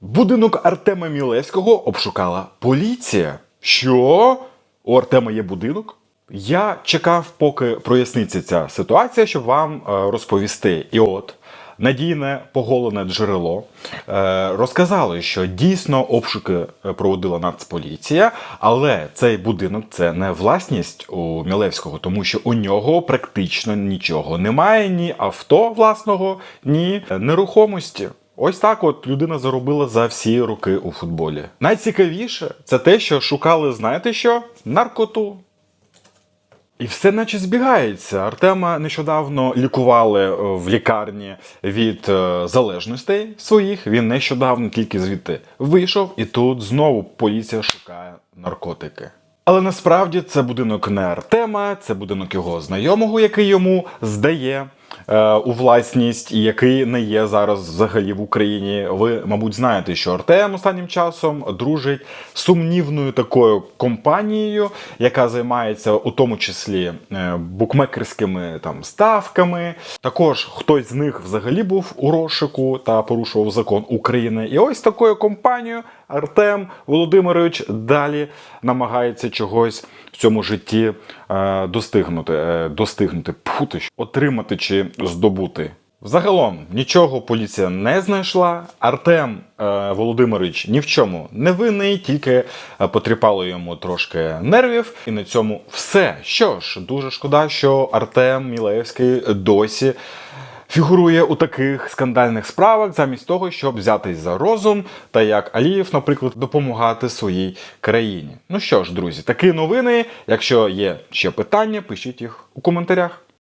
Будинок Артема Мілевського обшукала поліція. Що? У Артема є будинок? Я чекав, поки проясниться ця ситуація, щоб вам е, розповісти. І от надійне поголене джерело е, розказало, що дійсно обшуки е, проводила Нацполіція, але цей будинок це не власність у Мілевського, тому що у нього практично нічого немає, ні авто власного, ні нерухомості. Ось так от людина заробила за всі роки у футболі. Найцікавіше це те, що шукали, знаєте що? Наркоту. І все наче збігається. Артема нещодавно лікували е, в лікарні від е, залежностей своїх. Він нещодавно тільки звідти вийшов, і тут знову поліція шукає наркотики. Але насправді це будинок не Артема, це будинок його знайомого, який йому здає у власність, і який не є зараз взагалі в Україні. Ви, мабуть, знаєте, що Артем останнім часом дружить сумнівною такою компанією, яка займається у тому числі е, букмекерськими там ставками. Також хтось з них взагалі був у розшуку та порушував закон України. І ось такою компанією Артем Володимирович далі намагається чогось в цьому житті е, достигнути, е, достигнути, пхути, отримати чи здобути. Взагалом нічого поліція не знайшла. Артем е, Володимирович ні в чому не винний, тільки е, потріпало йому трошки нервів. І на цьому все. Що ж, дуже шкода, що Артем Мілеєвський досі фігурує у таких скандальних справах, замість того, щоб взятись за розум та як Алієв, наприклад, допомагати своїй країні. Ну що ж, друзі, такі новини. Якщо є ще питання, пишіть їх у коментарях.